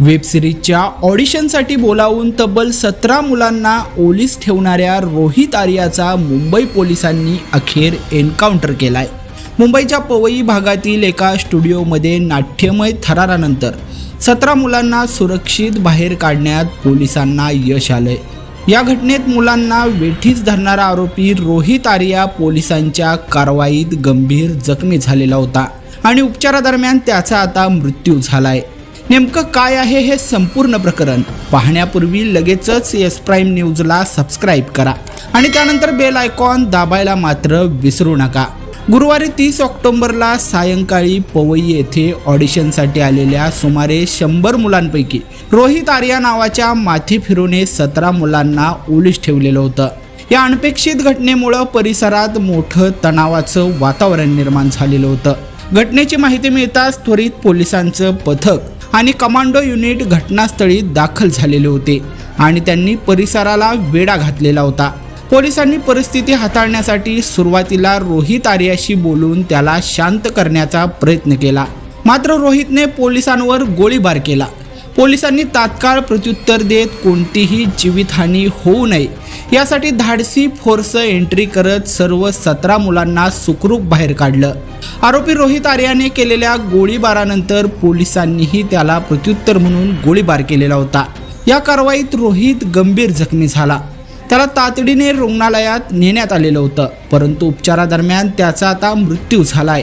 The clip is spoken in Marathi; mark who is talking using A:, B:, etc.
A: वेबसिरीजच्या ऑडिशनसाठी बोलावून तब्बल सतरा मुलांना ओलीस ठेवणाऱ्या रोहित आर्याचा मुंबई पोलिसांनी अखेर एन्काउंटर केलाय. मुंबईच्या पवई भागातील एका स्टुडिओमध्ये नाट्यमय थरारानंतर सतरा मुलांना सुरक्षित बाहेर काढण्यात पोलिसांना यश आलंय. या घटनेत मुलांना वेठीस धरणारा आरोपी रोहित आर्या पोलिसांच्या कारवाईत गंभीर जखमी झालेला होता आणि उपचारादरम्यान त्याचा आता मृत्यू झालाय. नेमकं काय आहे हे संपूर्ण प्रकरण? पाहण्यापूर्वी लगेचच एस प्राईम न्यूजला सबस्क्राईब करा. आणि त्यानंतर बेल आयकॉन दाबायला मात्र विसरू नका. गुरुवारी तीस ऑक्टोबरला सायंकाळी पवई येथे ऑडिशनसाठी आलेल्या सुमारे शंभर मुलांपैकी रोहित आर्या नावाच्या माथी फिरूने सतरा मुलांना ओलीस ठेवलेलं होतं. या अनपेक्षित घटनेमुळं परिसरात मोठं तणावाचं वातावरण निर्माण झालेलं होतं. घटनेची माहिती मिळताच त्वरित पोलिसांचं पथक आणि कमांडो युनिट घटनास्थळी दाखल झालेले होते आणि त्यांनी परिसराला वेढा घातलेला होता. पोलिसांनी परिस्थिती हाताळण्यासाठी सुरुवातीला रोहित आर्याशी बोलून त्याला शांत करण्याचा प्रयत्न केला. मात्र रोहितने पोलिसांवर गोळीबार केला. पोलिसांनी तात्काळ प्रत्युत्तर देत कोणतीही जीवितहानी होऊ नये यासाठी धाडसी फोर्स एंट्री करत सर्व सतरा मुलांना सुखरूप बाहेर काढलं. आरोपी रोहित आर्याने केलेल्या गोळीबारानंतर पोलिसांनीही त्याला प्रत्युत्तर म्हणून गोळीबार केलेला होता. या कारवाईत रोहित गंभीर जखमी झाला. त्याला तातडीने रुग्णालयात नेण्यात आलेलं होतं परंतु उपचारादरम्यान त्याचा आता मृत्यू झालाय.